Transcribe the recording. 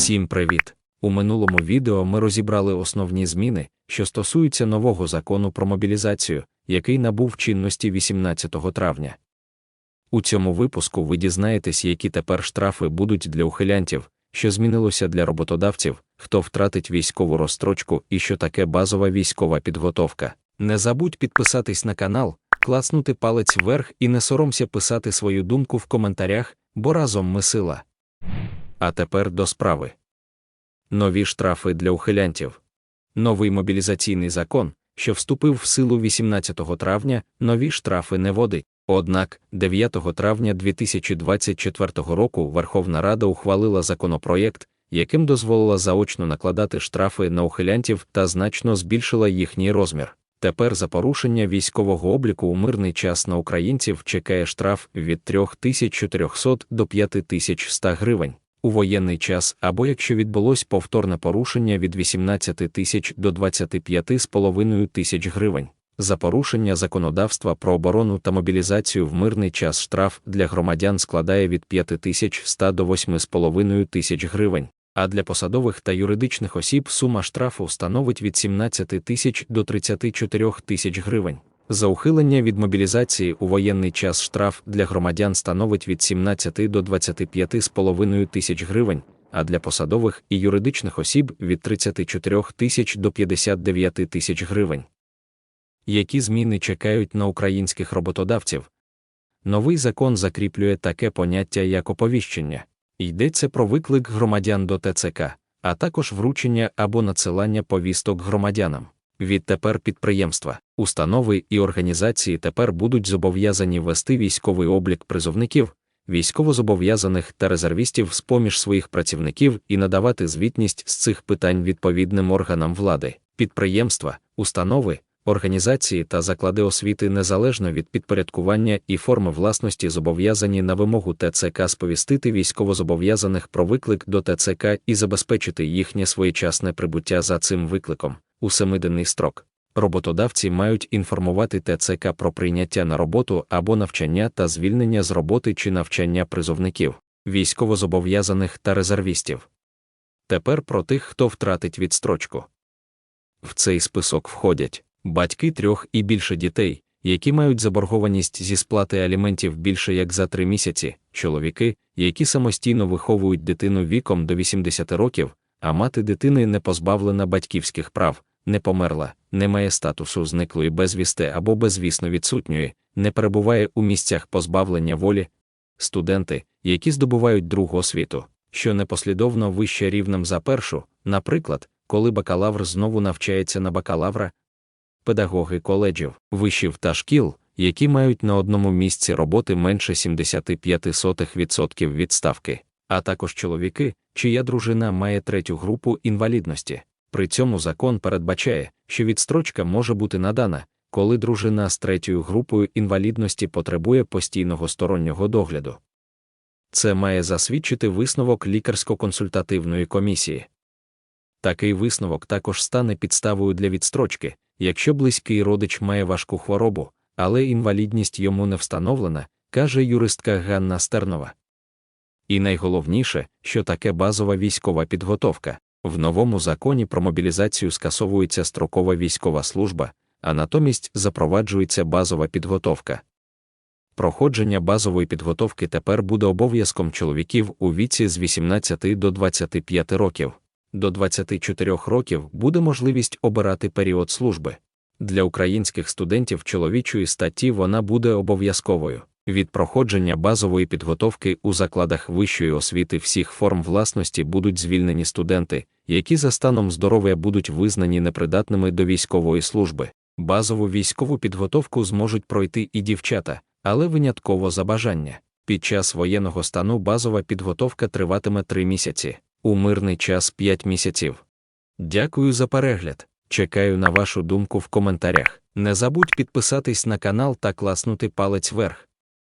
Всім привіт! У минулому відео ми розібрали основні зміни, що стосуються нового закону про мобілізацію, який набув чинності 18 травня. У цьому випуску ви дізнаєтесь, які тепер штрафи будуть для ухилянтів, що змінилося для роботодавців, хто втратить військову розстрочку і що таке базова військова підготовка. Не забудь підписатись на канал, класнути палець вверх і не соромся писати свою думку в коментарях, бо разом ми сила. А тепер до справи. Нові штрафи для ухилянтів. Новий мобілізаційний закон, що вступив в силу 18 травня, нові штрафи не вводить. Однак, 9 травня 2024 року Верховна Рада ухвалила законопроєкт, яким дозволила заочно накладати штрафи на ухилянтів та значно збільшила їхній розмір. Тепер за порушення військового обліку у мирний час на українців чекає штраф від 3400 до 5100 гривень у воєнний час або якщо відбулось повторне порушення від 18 тисяч до 25,5 тисяч гривень. За порушення законодавства про оборону та мобілізацію в мирний час штраф для громадян складає від 5100 до 8,5 тисяч гривень, а для посадових та юридичних осіб сума штрафу становить від 17 тисяч до 34 тисяч гривень. За ухилення від мобілізації у воєнний час штраф для громадян становить від 17 до 25,5 тисяч гривень, а для посадових і юридичних осіб від 34 тисяч до 59 тисяч гривень. Які зміни чекають на українських роботодавців? Новий закон закріплює таке поняття як оповіщення. Йдеться про виклик громадян до ТЦК, а також вручення або надсилання повісток громадянам. Відтепер підприємства, установи і організації тепер будуть зобов'язані вести військовий облік призовників, військовозобов'язаних та резервістів з поміж своїх працівників і надавати звітність з цих питань відповідним органам влади, підприємства, установи, організації та заклади освіти незалежно від підпорядкування і форми власності зобов'язані на вимогу ТЦК сповістити військовозобов'язаних про виклик до ТЦК і забезпечити їхнє своєчасне прибуття за цим викликом у семиденний строк. Роботодавці мають інформувати ТЦК про прийняття на роботу або навчання та звільнення з роботи чи навчання призовників, військовозобов'язаних та резервістів. Тепер про тих, хто втратить відстрочку. В цей список входять батьки трьох і більше дітей, які мають заборгованість зі сплати аліментів більше як за три місяці, чоловіки, які самостійно виховують дитину віком до 80 років, а мати дитини не позбавлена батьківських прав, не померла, не має статусу зниклої безвісти або безвісно відсутньої, не перебуває у місцях позбавлення волі, студенти, які здобувають другу освіту, що непослідовно вище рівнем за першу, наприклад, коли бакалавр знову навчається на бакалавра, педагоги коледжів, вишів та шкіл, які мають на одному місці роботи менше 75% відставки, а також чоловіки, чия дружина має третю групу інвалідності. При цьому закон передбачає, що відстрочка може бути надана, коли дружина з третьою групою інвалідності потребує постійного стороннього догляду. Це має засвідчити висновок лікарсько-консультативної комісії. Такий висновок також стане підставою для відстрочки, якщо близький родич має важку хворобу, але інвалідність йому не встановлена, каже юристка Ганна Стернова. І найголовніше, що таке базова військова підготовка. В новому законі про мобілізацію скасовується строкова військова служба, а натомість запроваджується базова підготовка. Проходження базової підготовки тепер буде обов'язком чоловіків у віці з 18 до 25 років. До 24 років буде можливість обирати період служби. Для українських студентів чоловічої статті вона буде обов'язковою. Від проходження базової підготовки у закладах вищої освіти всіх форм власності будуть звільнені студенти, які за станом здоров'я будуть визнані непридатними до військової служби. Базову військову підготовку зможуть пройти і дівчата, але винятково за бажання. Під час воєнного стану базова підготовка триватиме 3 місяці, у мирний час 5 місяців. Дякую за перегляд. Чекаю на вашу думку в коментарях. Не забудь підписатись на канал та класнути палець вверх.